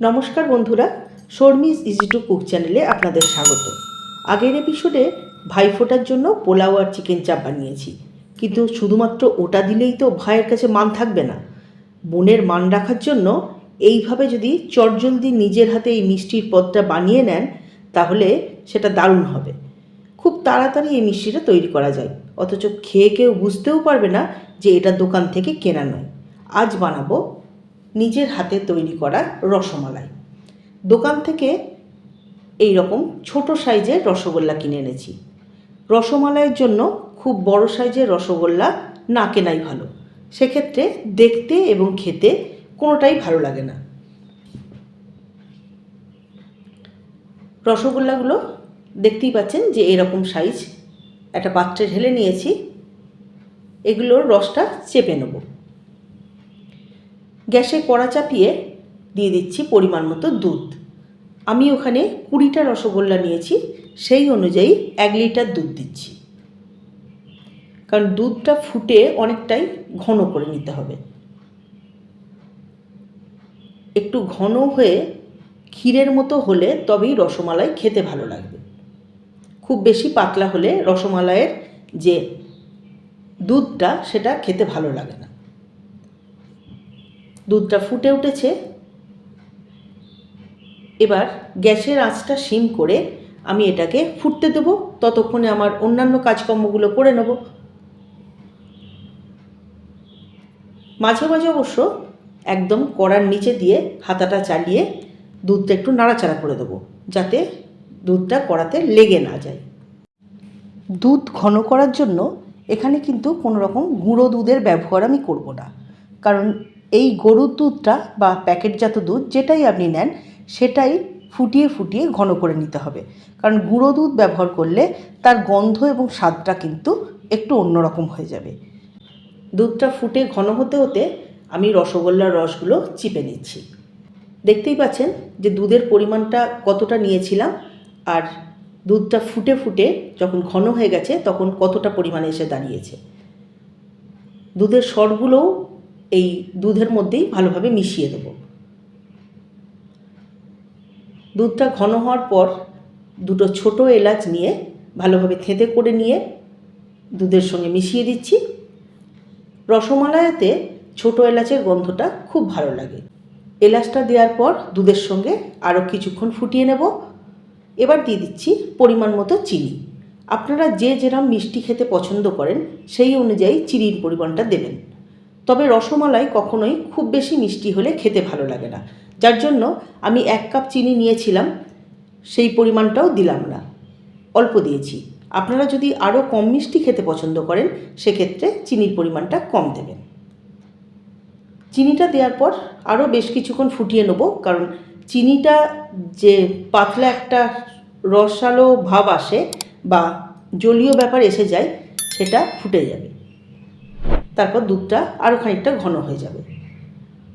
নমস্কার বন্ধুরা Sharmi's easy to cook চ্যানেলে আপনাদের স্বাগত। আগের এপিসোডে ভাইফোঁটার জন্য পোলাও আর চিকেন চাপ বানিয়েছি। কিন্তু শুধুমাত্র ওটা দিলেই তো ভাইয়ের কাছে মান থাকবে না। বোনের মান রাখার জন্য এইভাবে যদি চটজলদি নিজের হাতে এই মিষ্টির পদটা বানিয়ে নেন, তাহলে সেটা দারুণ হবে। খুব তাড়াতাড়ি এই মিষ্টিটা তৈরি করা যায়। অথচ খেয়ে কেউ বুঝতেও পারবে না যে এটা দোকান থেকে কেনা নয়। আজ বানাবো নিজের হাতে তৈরি করা রসমালাই। দোকান থেকে এই রকম ছোট সাইজের রসগোল্লা কিনে এনেছি। রসমালাইয়ের জন্য খুব বড় সাইজের রসগোল্লা না কেনাই ভালো। সেক্ষেত্রে দেখতে এবং খেতে কোনোটাই ভালো লাগে না। রসগোল্লাগুলো দেখতেই পাচ্ছেন যে এরকম সাইজ। একটা পাত্রে ঢেলে নিয়েছি। এগুলোর রসটা চেপে নেব। গ্যাসে কড়া চাপিয়ে দিয়ে দিচ্ছি পরিমাণ মতো দুধ। আমি ওখানে কুড়িটা রসগোল্লা নিয়েছি, সেই অনুযায়ী এক লিটার দুধ দিচ্ছি। কারণ দুধটা ফুটে অনেকটাই ঘন করে নিতে হবে। একটু ঘন হয়ে ক্ষীরের মতো হলে তবেই রসমালাই খেতে ভালো লাগবে। খুব বেশি পাতলা হলে রসমালাইয়ের যে দুধটা, সেটা খেতে ভালো লাগে না। দুধটা ফুটে উঠেছে। এবার গ্যাসের আঁচটা সিম করে আমি এটাকে ফুটতে দেবো। ততক্ষণে আমার অন্যান্য কাজকর্মগুলো করে নেব। মাঝে মাঝে অবশ্য একদম কড়ার নিচে দিয়ে হাতাটা চালিয়ে দুধটা একটু নাড়াচাড়া করে দেবো, যাতে দুধটা কড়াতে লেগে না যায়। দুধ ঘন করার জন্য এখানে কিন্তু কোনো রকম গুঁড়ো দুধের ব্যবহার আমি করব না। কারণ এই গরুর দুধটা বা প্যাকেটজাত দুধ যেটাই আপনি নেন, সেটাই ফুটিয়ে ফুটিয়ে ঘন করে নিতে হবে। কারণ গুঁড়ো দুধ ব্যবহার করলে তার গন্ধ এবং স্বাদটা কিন্তু একটু অন্যরকম হয়ে যাবে। দুধটা ফুটে ঘন হতে হতে আমি রসগোল্লার রসগুলো চিপে নিচ্ছি। দেখতেই পাচ্ছেন যে দুধের পরিমাণটা কতটা নিয়েছিলাম আর দুধটা ফুটে ফুটে যখন ঘন হয়ে গেছে তখন কতটা পরিমাণে এসে দাঁড়িয়েছে। দুধের স্বরগুলোও এই দুধের মধ্যেই ভালোভাবে মিশিয়ে দেব। দুধটা ঘন হওয়ার পর দুটো ছোট এলাচ নিয়ে ভালোভাবে থেঁতে করে নিয়ে দুধের সঙ্গে মিশিয়ে দিচ্ছি। রসমালাইতে ছোট এলাচের গন্ধটা খুব ভালো লাগে। এলাচটা দেওয়ার পর দুধের সঙ্গে আরও কিছুক্ষণ ফুটিয়ে নেব। এবার দিয়ে দিচ্ছি পরিমাণ মতো চিনি। আপনারা যে যেরম মিষ্টি খেতে পছন্দ করেন সেই অনুযায়ী চিনির পরিমাণটা দেবেন। তবে রসমালাই কখনোই খুব বেশি মিষ্টি হলে খেতে ভালো লাগে না। যার জন্য আমি এক কাপ চিনি নিয়েছিলাম, সেই পরিমাণটাও দিলাম না। অল্প দিয়েছি। আপনারা যদি আরও কম মিষ্টি খেতে পছন্দ করেন, সেক্ষেত্রে চিনির পরিমাণটা কম দেবেন। চিনিটা দেওয়ার পর আরও বেশ কিছুক্ষণ ফুটিয়ে নেব, কারণ চিনিটা যে পাতলা একটা রসালো ভাব আসে বা জলীয় ব্যাপার এসে যায়, সেটা ফুটে যাবে। তারপর দুধটা আরও খানিকটা ঘন হয়ে যাবে।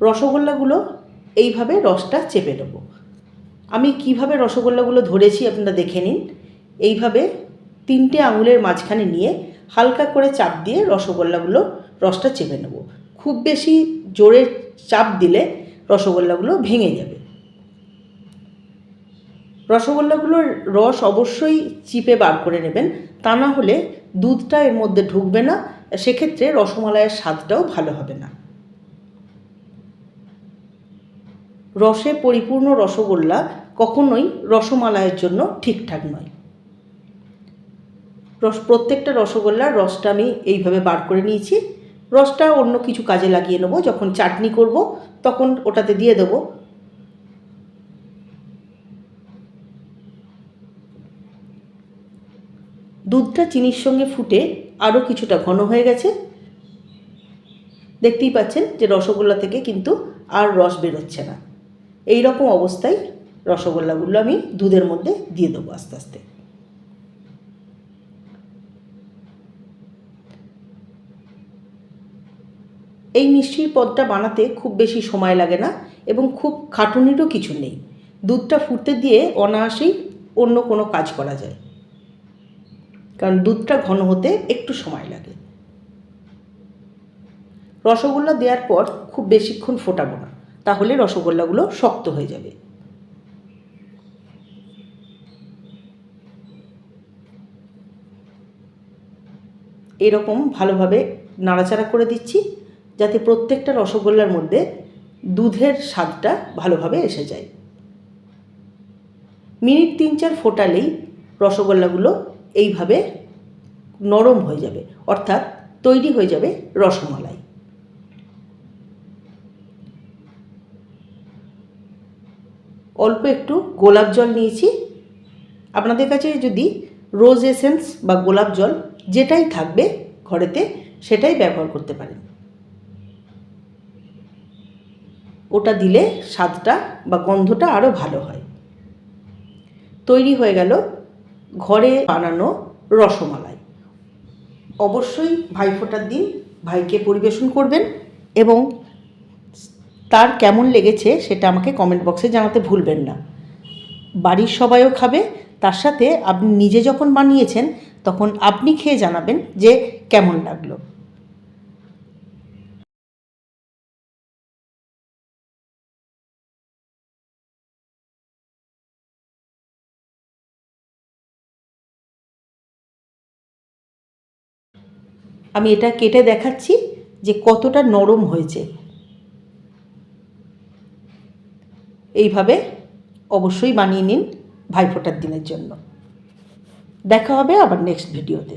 রসগোল্লাগুলো এইভাবে রসটা চেপে নেব। আমি কীভাবে রসগোল্লাগুলো ধরেছি আপনারা দেখে নিন। এইভাবে তিনটে আঙুলের মাঝখানে নিয়ে হালকা করে চাপ দিয়ে রসগোল্লাগুলো রসটা চেপে নেব। খুব বেশি জোরে চাপ দিলে রসগোল্লাগুলো ভেঙে যাবে। রসগোল্লাগুলোর রস অবশ্যই চিপে বার করে নেবেন। তা না হলে দুধটা এর মধ্যে ঢুকবে না। সেক্ষেত্রে রসমালাইয়ের স্বাদটাও ভালো হবে না। রসে পরিপূর্ণ রসগোল্লা কখনোই রসমালাইয়ের জন্য ঠিকঠাক নয়। রস, প্রত্যেকটা রসগোল্লার রসটা আমি এইভাবে বার করে নিয়েছি। রসটা অন্য কিছু কাজে লাগিয়ে নেব। যখন চাটনি করব, তখন ওটাতে দিয়ে দেবো। দুধটা চিনির সঙ্গে ফুটে আরও কিছুটা ঘন হয়ে গেছে। দেখতেই পাচ্ছেন যে রসগোল্লা থেকে কিন্তু আর রস বেরোচ্ছে না। এই রকম অবস্থায় রসগোল্লাগুলো আমি দুধের মধ্যে দিয়ে দেবো আস্তে আস্তে। এই মিষ্টির পদটা বানাতে খুব বেশি সময় লাগে না এবং খুব খাটুনিরও কিছু নেই। দুধটা ফুটতে দিয়ে অনায়াসেই অন্য কোনো কাজ করা যায়। কারণ দুধটা ঘন হতে একটু সময় লাগে। রসগোল্লা দেওয়ার পর খুব বেশিক্ষণ ফোটাবো না, তাহলে রসগোল্লাগুলো শক্ত হয়ে যাবে। এরকম ভালোভাবে নাড়াচাড়া করে দিচ্ছি, যাতে প্রত্যেকটা রসগোল্লার মধ্যে দুধের স্বাদটা ভালোভাবে এসে যায়। মিনিট তিন চার ফোটালেই রসগোল্লাগুলো এইভাবে নরম হয়ে যাবে, অর্থাৎ তৈরি হয়ে যাবে রসমালাই। অল্প একটু গোলাপ জল নিয়েছি। আপনাদের কাছে যদি রোজ এসেন্স বা গোলাপ জল যেটাই থাকবে ঘরেতে, সেটাই ব্যবহার করতে পারেন। ওটা দিলে স্বাদটা বা গন্ধটা আরও ভালো হয়। তৈরি হয়ে গেল ঘরে বানানো রসমালাই। অবশ্যই ভাইফোঁটার দিন ভাইকে পরিবেশন করবেন এবং তার কেমন লেগেছে সেটা আমাকে কমেন্ট বক্সে জানাতে ভুলবেন না। বাড়ির সবাইও খাবে, তার সাথে আপনি নিজে যখন বানিয়েছেন তখন আপনি খেয়ে জানাবেন যে কেমন লাগল। আমি এটা কেটে দেখাচ্ছি যে কতটা নরম হয়েছে। এইভাবে অবশ্যই বানিয়ে নিন ভাইফোঁটার দিনের জন্য। দেখা হবে আবার নেক্সট ভিডিওতে